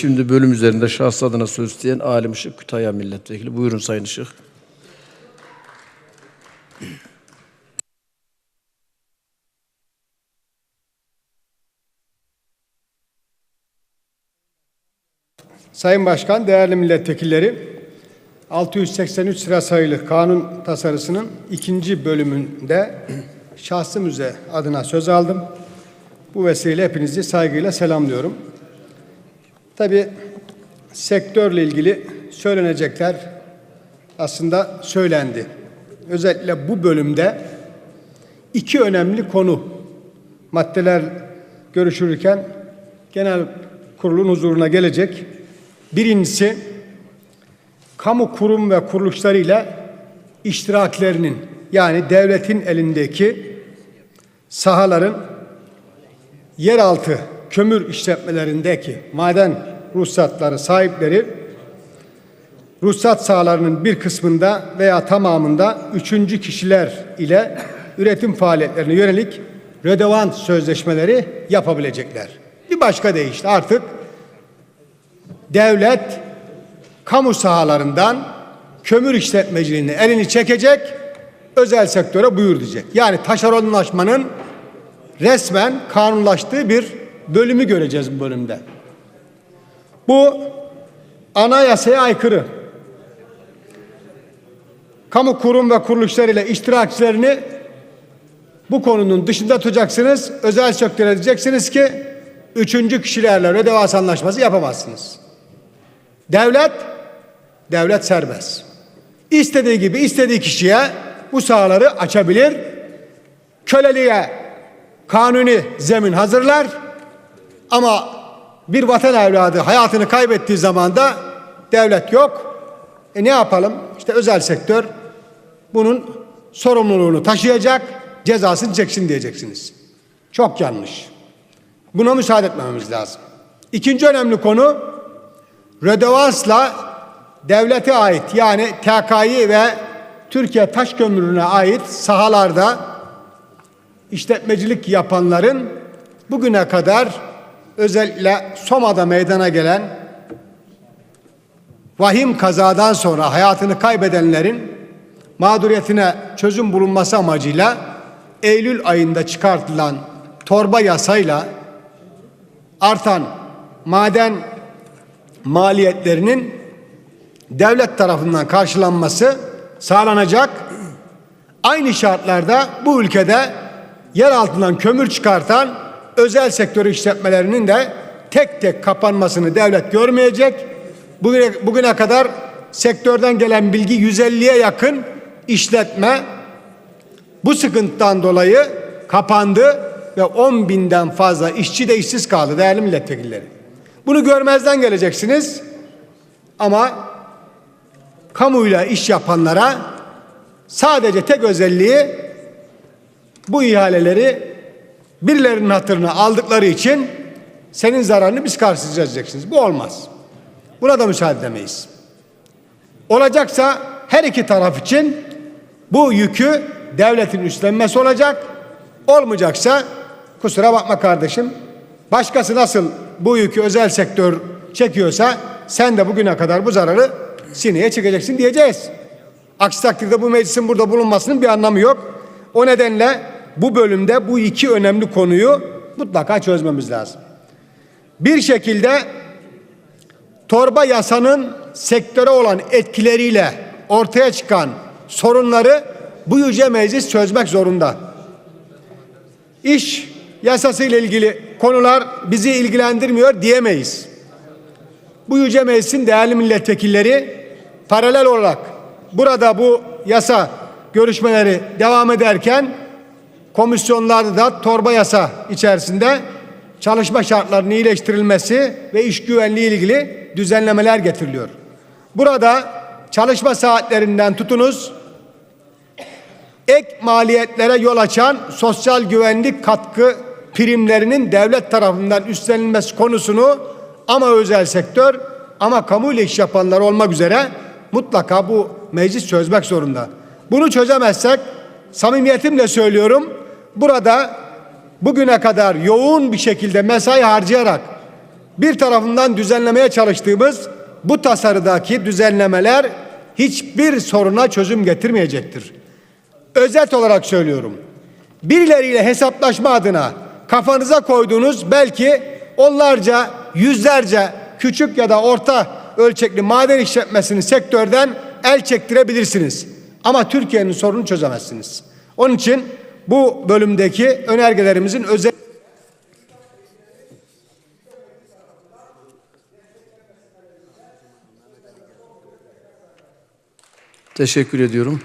Şimdi bölüm üzerinde şahsı adına söz isteyen Alim Işık Kütahya Milletvekili. Buyurun Sayın Işık. Sayın Başkan, değerli milletvekilleri, 683 sıra sayılı kanun tasarısının ikinci bölümünde şahsım üzere adına söz aldım. Bu vesileyle hepinizi saygıyla selamlıyorum. Tabii sektörle ilgili söylenecekler aslında söylendi. Özellikle bu bölümde iki önemli konu maddeler görüşülürken genel kurulun huzuruna gelecek. Birincisi kamu kurum ve kuruluşlarıyla iştiraklerinin yani devletin elindeki sahaların yeraltı kömür işletmelerindeki maden ruhsatları sahipleri ruhsat sahalarının bir kısmında veya tamamında üçüncü kişiler ile üretim faaliyetlerine yönelik redevant sözleşmeleri yapabilecekler. Bir başka deyişle artık devlet kamu sahalarından kömür işletmeciliğini elini çekecek, özel sektöre buyur diyecek. Yani taşeronlaşmanın resmen kanunlaştığı bir bölümü göreceğiz bu bölümde. Bu anayasaya aykırı. Kamu kurum ve kuruluşlarıyla iştirakçilerini bu konunun dışında tutacaksınız. Özel sektöre diyeceksiniz ki üçüncü kişilerle redevas anlaşması yapamazsınız. Devlet, devlet serbest. İstediği gibi istediği kişiye bu sahaları açabilir. Köleliğe kanuni zemin hazırlar. Ama bir vatan evladı hayatını kaybettiği zaman da devlet yok. E ne yapalım? İşte özel sektör bunun sorumluluğunu taşıyacak, cezasını çeksin diyeceksiniz. Çok yanlış. Buna müsaade etmememiz lazım. İkinci önemli konu Rödevans'la devlete ait yani TK'yı ve Türkiye Taş Kömürü'ne ait sahalarda işletmecilik yapanların bugüne kadar özellikle Soma'da meydana gelen vahim kazadan sonra hayatını kaybedenlerin mağduriyetine çözüm bulunması amacıyla Eylül ayında çıkartılan torba yasayla artan maden maliyetlerinin devlet tarafından karşılanması sağlanacak. Aynı şartlarda bu ülkede yer altından kömür çıkartan özel sektör işletmelerinin de tek tek kapanmasını devlet görmeyecek. Bugüne, bugüne kadar sektörden gelen bilgi 150'ye yakın işletme bu sıkıntıdan dolayı kapandı ve 10 binden fazla işçi de işsiz kaldı değerli milletvekilleri. Bunu görmezden geleceksiniz ama kamuyla iş yapanlara sadece tek özelliği bu ihaleleri birilerinin hatırına aldıkları için senin zararını biz karşılayacağız diyeceksiniz. Bu olmaz. Buna da müsaade edemeyiz. Olacaksa her iki taraf için bu yükü devletin üstlenmesi olacak. Olmayacaksa kusura bakma kardeşim. Başkası nasıl bu yükü özel sektör çekiyorsa sen de bugüne kadar bu zararı sineye çekeceksin diyeceğiz. Aksi takdirde bu meclisin burada bulunmasının bir anlamı yok. O nedenle bu bölümde bu iki önemli konuyu mutlaka çözmemiz lazım. Bir şekilde torba yasanın sektöre olan etkileriyle ortaya çıkan sorunları bu yüce meclis çözmek zorunda. İş yasası ile ilgili konular bizi ilgilendirmiyor diyemeyiz. Bu yüce meclisin değerli milletvekilleri paralel olarak burada bu yasa görüşmeleri devam ederken komisyonlarda da torba yasa içerisinde çalışma şartlarının iyileştirilmesi ve iş güvenliği ilgili düzenlemeler getiriliyor. Burada çalışma saatlerinden tutunuz ek maliyetlere yol açan sosyal güvenlik katkı primlerinin devlet tarafından üstlenilmesi konusunu ama özel sektör ama kamu ile iş yapanlar olmak üzere mutlaka bu meclis çözmek zorunda. Bunu çözemezsek samimiyetimle söylüyorum burada bugüne kadar yoğun bir şekilde mesai harcayarak bir tarafından düzenlemeye çalıştığımız bu tasarıdaki düzenlemeler hiçbir soruna çözüm getirmeyecektir. Özet olarak söylüyorum. Birileriyle hesaplaşma adına kafanıza koyduğunuz belki onlarca, yüzlerce küçük ya da orta ölçekli maden işletmesini sektörden el çektirebilirsiniz. Ama Türkiye'nin sorununu çözemezsiniz. Onun için bu bölümdeki önergelerimizin özel Teşekkür ediyorum.